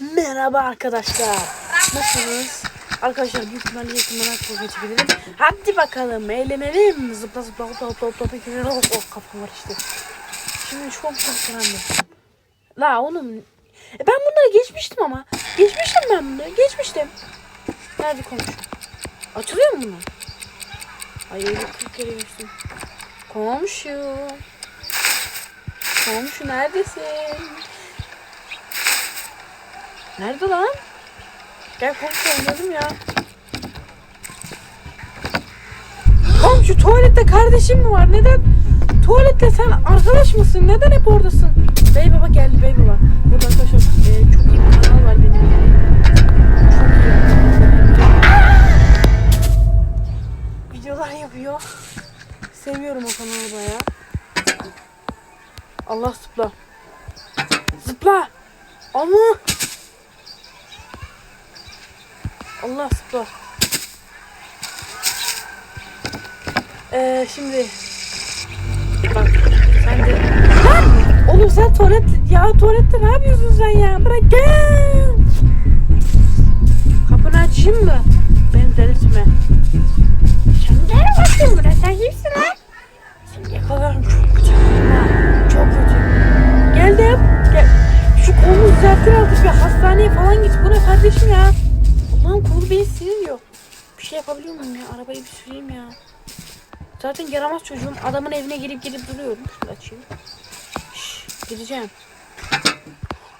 Merhaba arkadaşlar. Nasılsınız? Arkadaşlar büyük ihtimalle yakından aklıma geçebilirim. Hadi bakalım eğlenelim. Zıpla zıpla hopla hopla hopla hopla hopla hopla oh, kafam var işte. Şimdi çok önemli. La oğlum. E ben bunları geçmiştim ama. Geçmiştim ben bunları. Geçmiştim. Nerede komşu? Açılıyor mu bunlar? Ay öyle 40 kere geçtim. Komşu. Komşu neredesin? Nerede lan? Gel komşu oynayalım ya. Komşu tuvalette kardeşim mi var? Neden? Tuvalette sen arkadaş mısın? Neden hep oradasın? Bey baba geldi bey baba. Burada arkadaşlar e, çok iyi bir kanal var benim. Çok iyi. Videolar yapıyor. Seviyorum o kanalı baya. Allah zıpla. Zıpla. Ama. Allah zıpla. Ee, şimdi. Bak sen de. Lan! Oğlum sen tuvalet ya tuvalette ne yapıyorsun sen ya? Bırak gel. Kapını açayım mı? Beni delirtme. Sen gel bakayım buraya. Sen kimsin lan? Şey yapabiliyor muyum ya? Arabayı bir süreyim ya. Zaten yaramaz çocuğum. Adamın evine girip girip duruyorum. Şunu açayım. Şşş, gireceğim.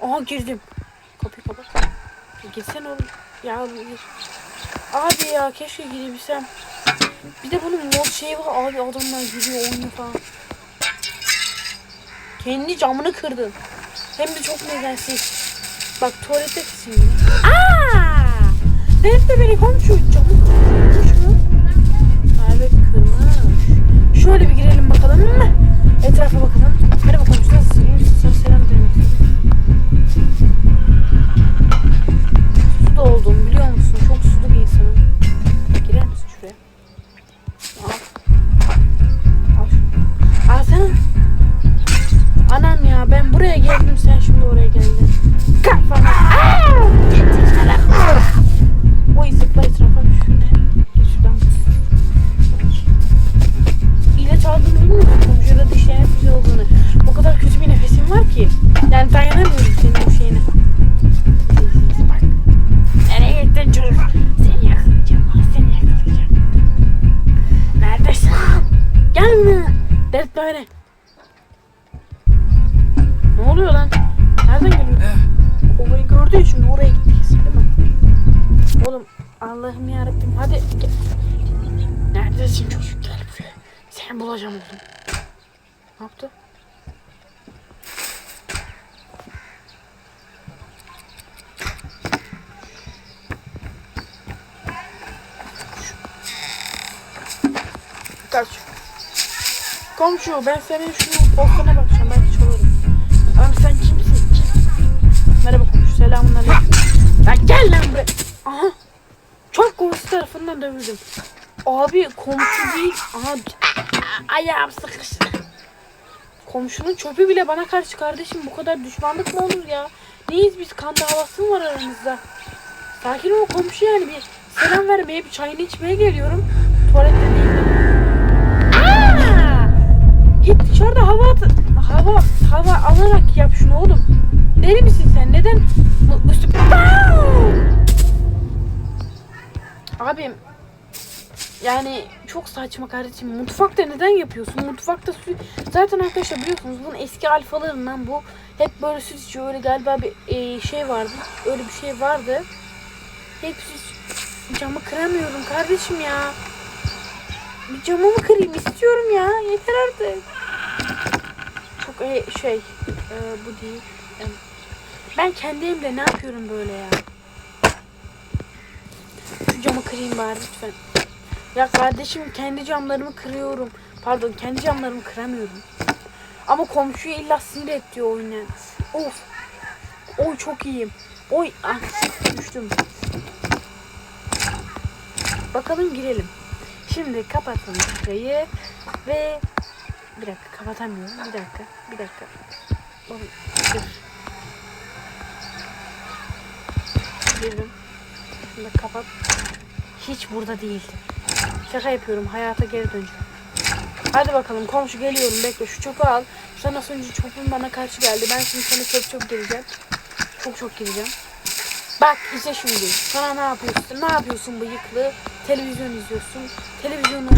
Aha girdim. Kapıyı kapat. Girsene oğlum. Ya gir. Abi ya keşke girebilsem. Bir de bunun mod şeyi var. Abi adamlar giriyor oynuyor falan. Kendi camını kırdın. Hem de çok nedensiz. Bak tuvalete şimdi. Aaa! Defne beni komşu camı kırmış mı? Evet kırmış. Şöyle bir girelim bakalım. Etrafa bakalım. Nasılsın? İyi misin? Sana selam demek Su da biliyor musun? Çok sulu bir insanım. Böyle. Ne oluyor lan? Nereden geliyor? Kovayı gördü ya şimdi oraya gitti kesin değil mi? Oğlum Allah'ım yarabbim hadi gel. Neredesin çocuk gel buraya. Seni bulacağım oğlum. Ne yaptı? Kaç. Komşu ben senin şu postuna bakacağım belki çalarım. Abi sen kimsin? Kim? Merhaba komşu selamun aleyküm. Lan gel lan buraya. Aha. Çok komşu tarafından dövüldüm. Abi komşu değil. Aha. Ayağım sıkıştı. Komşunun çöpü bile bana karşı kardeşim bu kadar düşmanlık mı olur ya? Neyiz biz kan davası mı var aramızda? Sakin ol komşu yani bir selam vermeye bir çayını içmeye geliyorum. Tuvalette Git dışarıda hava at hava hava alarak yap şunu oğlum. Deli misin sen? Neden Abim yani çok saçma kardeşim. Mutfakta neden yapıyorsun? Mutfakta su... Zaten arkadaşlar biliyorsunuz bunun eski alfalarından bu. Hep böyle süt içiyor. Öyle galiba bir e, şey vardı. Öyle bir şey vardı. Hep süt... Camı kıramıyorum kardeşim ya. Bir camımı kırayım istiyorum ya. Yeter artık. Çok e, şey e, bu değil. Ben kendi elimle ne yapıyorum böyle ya? Şu camı kırayım bari lütfen. Ya kardeşim kendi camlarımı kırıyorum. Pardon kendi camlarımı kıramıyorum. Ama komşuyu illa sinir et diyor oyuna. Of. Oy çok iyiyim. Oy ah, düştüm. Bakalım girelim. Şimdi kapatalım şurayı ve bir dakika kapatamıyorum. Bir dakika. Bir dakika. Dur. Girdim. Da kapat. Hiç burada değildi. Şaka yapıyorum. Hayata geri döneceğim. Hadi bakalım komşu geliyorum bekle şu çöpü al. Sen az önce çöpün bana karşı geldi. Ben şimdi sana çöp çöp geleceğim. Çok çok geleceğim. Bak izle şimdi. Sana ne yapıyorsun? Ne yapıyorsun bıyıklı? Televizyon izliyorsun. Televizyonu...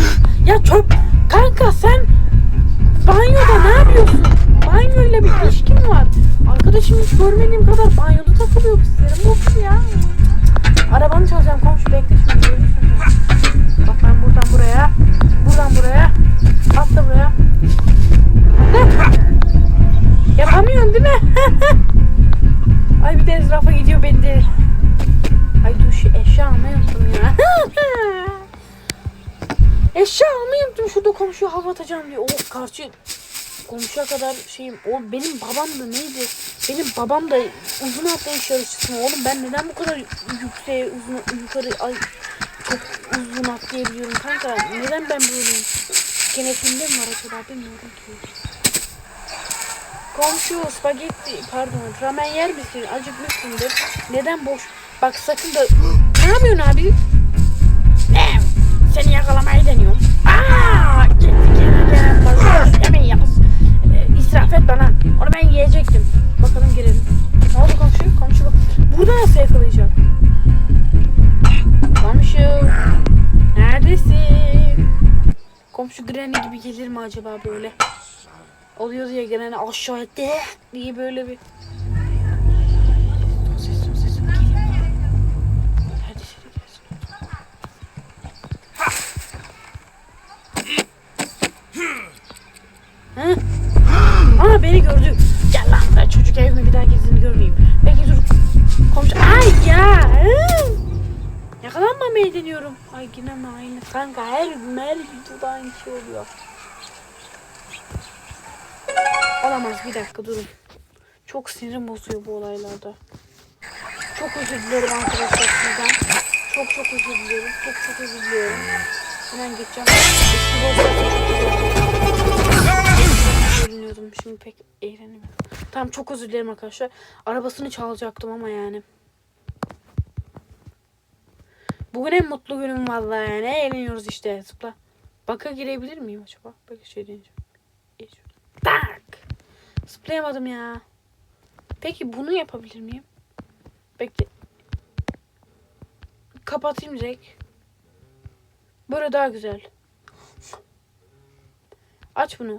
Ya çöp! Kanka sen banyoda ne yapıyorsun? Banyoyla bir ilişkin var. Arkadaşım hiç görmediğim kadar banyoda takılıyor bizlerim. Bu ya. Arabanı çalacağım komşu bekle şimdi. Atacağım diye. O karşı komşuya kadar şeyim. O benim babam da neydi? Benim babam da uzun atlayış yarışçısı. Oğlum ben neden bu kadar yükseğe uzun yukarı ay çok uzun atlayabiliyorum kanka? Neden ben böyleyim? Genetimde mi var acaba bilmiyorum ki. Komşu spagetti pardon ramen yer misin? Acıkmışsındır. Neden boş? Bak sakın da... ne yapıyorsun abi? Ne? Seni yakalamayı deniyorum. İsraf etme lan. Onu ben yiyecektim. Bakalım girelim. Ne oldu komşu? Komşu bak. Burada nasıl yakalayacağım? Komşu. Neredesin? Komşu Granny gibi gelir mi acaba böyle? Oluyordu ya Granny aşağıya de diye böyle bir... Hı? Aa beni gördü. Gel lan ben çocuk evime bir daha gezdiğini görmeyeyim. Peki dur. Komşu. Ay ya. Hı. Yakalanmamayı deniyorum. Ay yine mi aynı? Kanka her gün her videoda aynı şey oluyor. Olamaz bir dakika durun. Çok sinirim bozuyor bu olaylarda. Çok özür dilerim arkadaşlar sizden. Çok çok özür diliyorum. Çok çok özür diliyorum. Hemen geçeceğim. Eski dostlarım çok eğleniyordum. Şimdi pek eğlenemiyorum. Tamam çok özür dilerim arkadaşlar. Arabasını çalacaktım ama yani. Bugün en mutlu günüm vallahi yani. Eğleniyoruz işte. Zıpla. Baka girebilir miyim acaba? Bak şey deneyeceğim. Tak. Zıplayamadım ya. Peki bunu yapabilir miyim? Bekle. Kapatayım direkt. Böyle daha güzel. Aç bunu.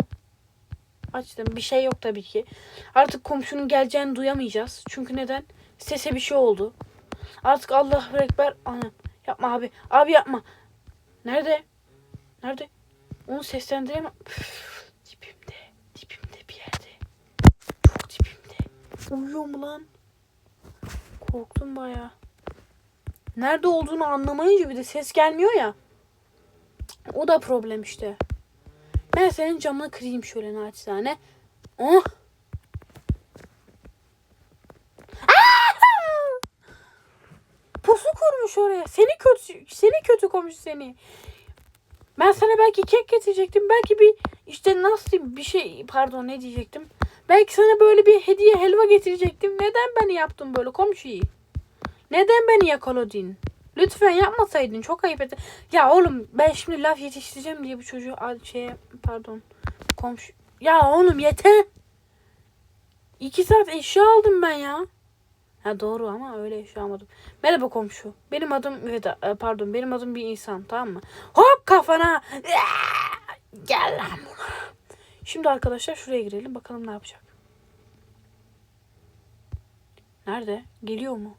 Açtım. Bir şey yok tabii ki. Artık komşunun geleceğini duyamayacağız. Çünkü neden? Sese bir şey oldu. Artık Allah ekber. Anam. Yapma abi. Abi yapma. Nerede? Nerede? Onu seslendiremem. Üf, Dibimde. Dibimde bir yerde. Çok dibimde. Uyuyor mu lan? Korktum baya. Nerede olduğunu anlamayınca bir de ses gelmiyor ya. O da problem işte. Ben senin camını kırayım şöyle naçizane. Oh. Pusu kurmuş oraya. Seni kötü, seni kötü komşu seni. Ben sana belki kek getirecektim. Belki bir işte nasıl bir şey pardon ne diyecektim. Belki sana böyle bir hediye helva getirecektim. Neden beni yaptın böyle komşuyu? Neden beni yakaladın? Lütfen yapmasaydın çok ayıp ettin. Ya oğlum ben şimdi laf yetiştireceğim diye bu çocuğu al- şeye pardon komşu. Ya oğlum yeter. İki saat eşya aldım ben ya. Ha doğru ama öyle eşya almadım. Merhaba komşu. Benim adım Veda. e, Pardon benim adım bir insan tamam mı? Hop kafana. Gel lan buna. Şimdi arkadaşlar şuraya girelim. Bakalım ne yapacak. Nerede? Geliyor mu?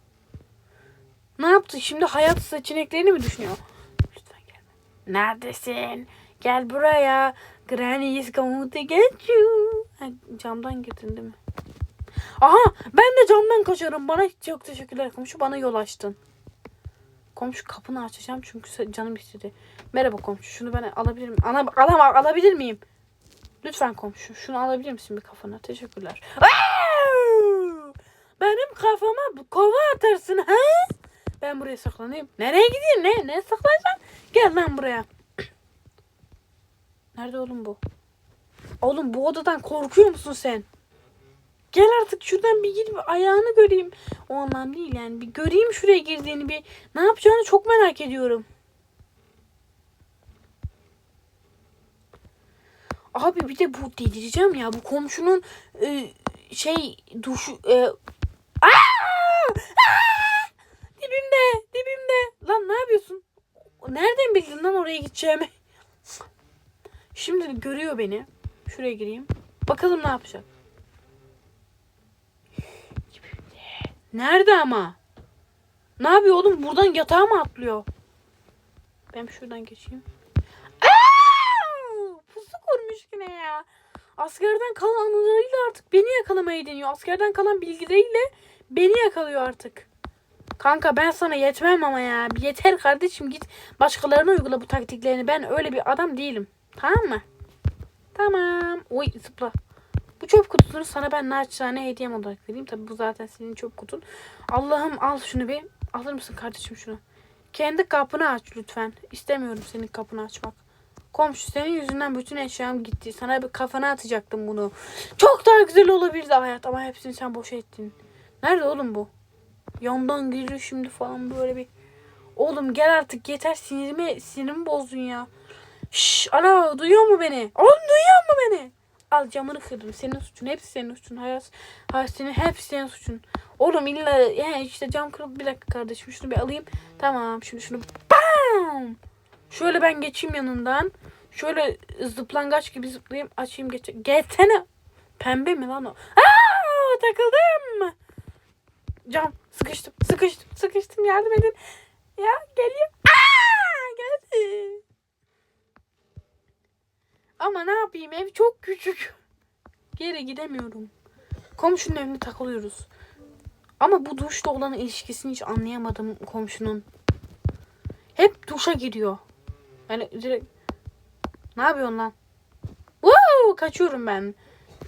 Ne yaptı? Şimdi hayat seçeneklerini mi düşünüyor? Lütfen gelme. Neredesin? Gel buraya. Granny is going to get you. Ha, camdan girdin değil mi? Aha ben de camdan kaçarım. Bana çok teşekkürler komşu. Bana yol açtın. Komşu kapını açacağım çünkü canım istedi. Merhaba komşu. Şunu ben alabilir miyim? Ana, alam, alabilir miyim? Lütfen komşu. Şunu alabilir misin bir kafana? Teşekkürler. Benim kafama kova atarsın ha? Ben buraya saklanayım. Nereye gideyim? Ne? Ne saklanacaksın? Gel lan buraya. Nerede oğlum bu? Oğlum bu odadan korkuyor musun sen? Gel artık şuradan bir gir bir ayağını göreyim. O anlam değil yani. Bir göreyim şuraya girdiğini bir. Ne yapacağını çok merak ediyorum. Abi bir de bu delireceğim ya. Bu komşunun e, şey duşu e, Aa! Aa! Dibimde, dibimde. Lan ne yapıyorsun? Nereden bildin lan oraya gideceğimi? Şimdi görüyor beni. Şuraya gireyim. Bakalım ne yapacak. Nerede ama? Ne yapıyor oğlum? Buradan yatağa mı atlıyor? Ben şuradan geçeyim. Pusu kurmuş yine ya. Askerden kalan anılarıyla artık beni yakalamayı deniyor. Askerden kalan bilgileriyle beni yakalıyor artık. Kanka ben sana yetmem ama ya. Yeter kardeşim git başkalarına uygula bu taktiklerini. Ben öyle bir adam değilim. Tamam mı? Tamam. Oy zıpla. Bu çöp kutusunu sana ben naçizane hediyem olarak vereyim. Tabi bu zaten senin çöp kutun. Allah'ım al şunu bir. Alır mısın kardeşim şunu? Kendi kapını aç lütfen. İstemiyorum senin kapını açmak. Komşu senin yüzünden bütün eşyam gitti. Sana bir kafana atacaktım bunu. Çok daha güzel olabilirdi hayat ama hepsini sen boş ettin. Nerede oğlum bu? Yandan geliyor şimdi falan böyle bir. Oğlum gel artık yeter sinirimi sinirimi bozdun ya. Şşş alo duyuyor mu beni? Oğlum duyuyor mu beni? Al camını kırdım. Senin suçun. Hepsi senin suçun. Hayat, hayat senin hepsi senin suçun. Oğlum illa yani işte cam kırıldı. Bir dakika kardeşim şunu bir alayım. Tamam şimdi şunu bam. Şöyle ben geçeyim yanından. Şöyle zıplangaç gibi zıplayayım. Açayım geç. Geçsene. Pembe mi lan o? Aa, takıldım. Cam sıkıştım. Sıkıştım. Sıkıştım. Yardım edin. Ya geliyor. Aa, geldi. Ama ne yapayım ev çok küçük. Geri gidemiyorum. Komşunun evine takılıyoruz. Ama bu duşla olan ilişkisini hiç anlayamadım komşunun. Hep duşa giriyor. Yani direkt ne yapıyorsun lan? Woo! Kaçıyorum ben.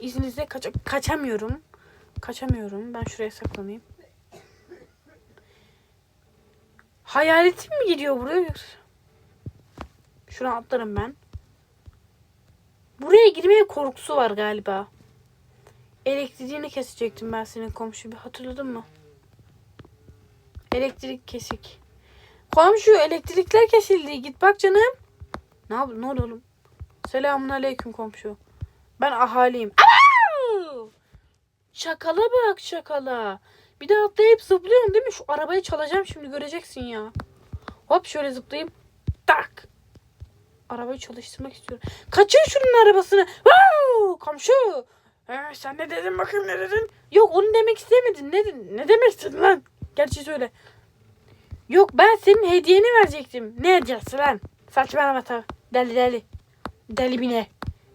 İzninizle kaç kaçamıyorum. Kaçamıyorum. Ben şuraya saklanayım. Hayaletim mi gidiyor buraya yoksa? Şuna atlarım ben. Buraya girmeye korkusu var galiba. Elektriğini kesecektim ben senin komşu bir hatırladın mı? Elektrik kesik. Komşu elektrikler kesildi. Git bak canım. Ne yap ne oldu oğlum? Selamun aleyküm komşu. Ben ahaliyim. Aa! Şakala bak şakala. Bir de atlayıp zıplıyorum değil mi? Şu arabayı çalacağım şimdi göreceksin ya. Hop şöyle zıplayayım. Tak. Arabayı çalıştırmak istiyorum. Kaçır şunun arabasını. Wow! Komşu. Ee, sen ne dedin bakayım ne dedin? Yok onu demek istemedin. Ne, ne demek lan? Gerçi söyle. Yok ben senin hediyeni verecektim. Ne hediyesi lan? Saçmalama tabi. Deli deli. Deli bine.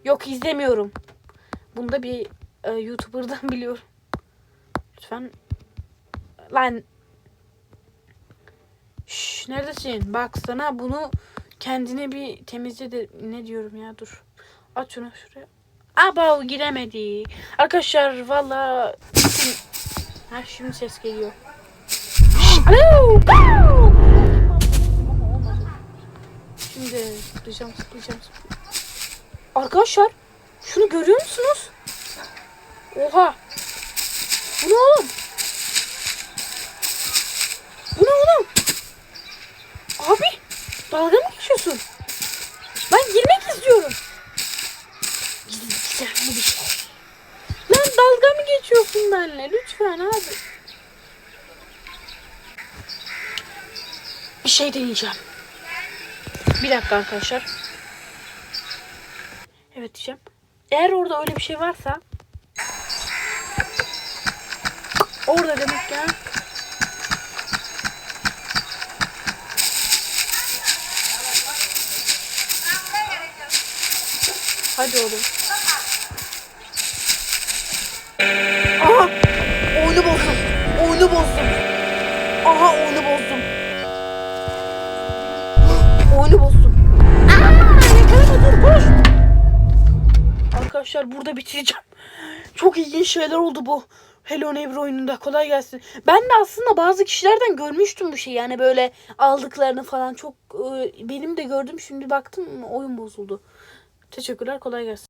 Yok izlemiyorum. Bunda bir e, YouTuber'dan biliyorum. Lütfen. Lan. Şş, neredesin? Bak sana bunu kendine bir temizle de ne diyorum ya dur. Aç şunu şuraya. Aba giremedi. Arkadaşlar valla ha şimdi ses geliyor. Alo! Şimdi zıplayacağım zıplayacağım. Arkadaşlar şunu görüyor musunuz? Oha. Bu ne oğlum? Bu ne oğlum? Abi dalga mı geçiyorsun? Ben girmek istiyorum. Gizli bir şey. Lan dalga mı geçiyorsun benimle? Lütfen abi. Bir şey deneyeceğim. Bir dakika arkadaşlar. Evet diyeceğim. Eğer orada öyle bir şey varsa orada demek ya. Hadi oğlum. Aha! Oyunu bozdum. Oyunu bozdum. Aha oyunu bozdum. Oyunu bozdum. Aa, yakalama dur koş. Arkadaşlar burada bitireceğim. Çok ilginç şeyler oldu bu. Hello Neighbor oyununda kolay gelsin. Ben de aslında bazı kişilerden görmüştüm bu şeyi. Yani böyle aldıklarını falan çok e, benim de gördüm. Şimdi baktım oyun bozuldu. Teşekkürler kolay gelsin.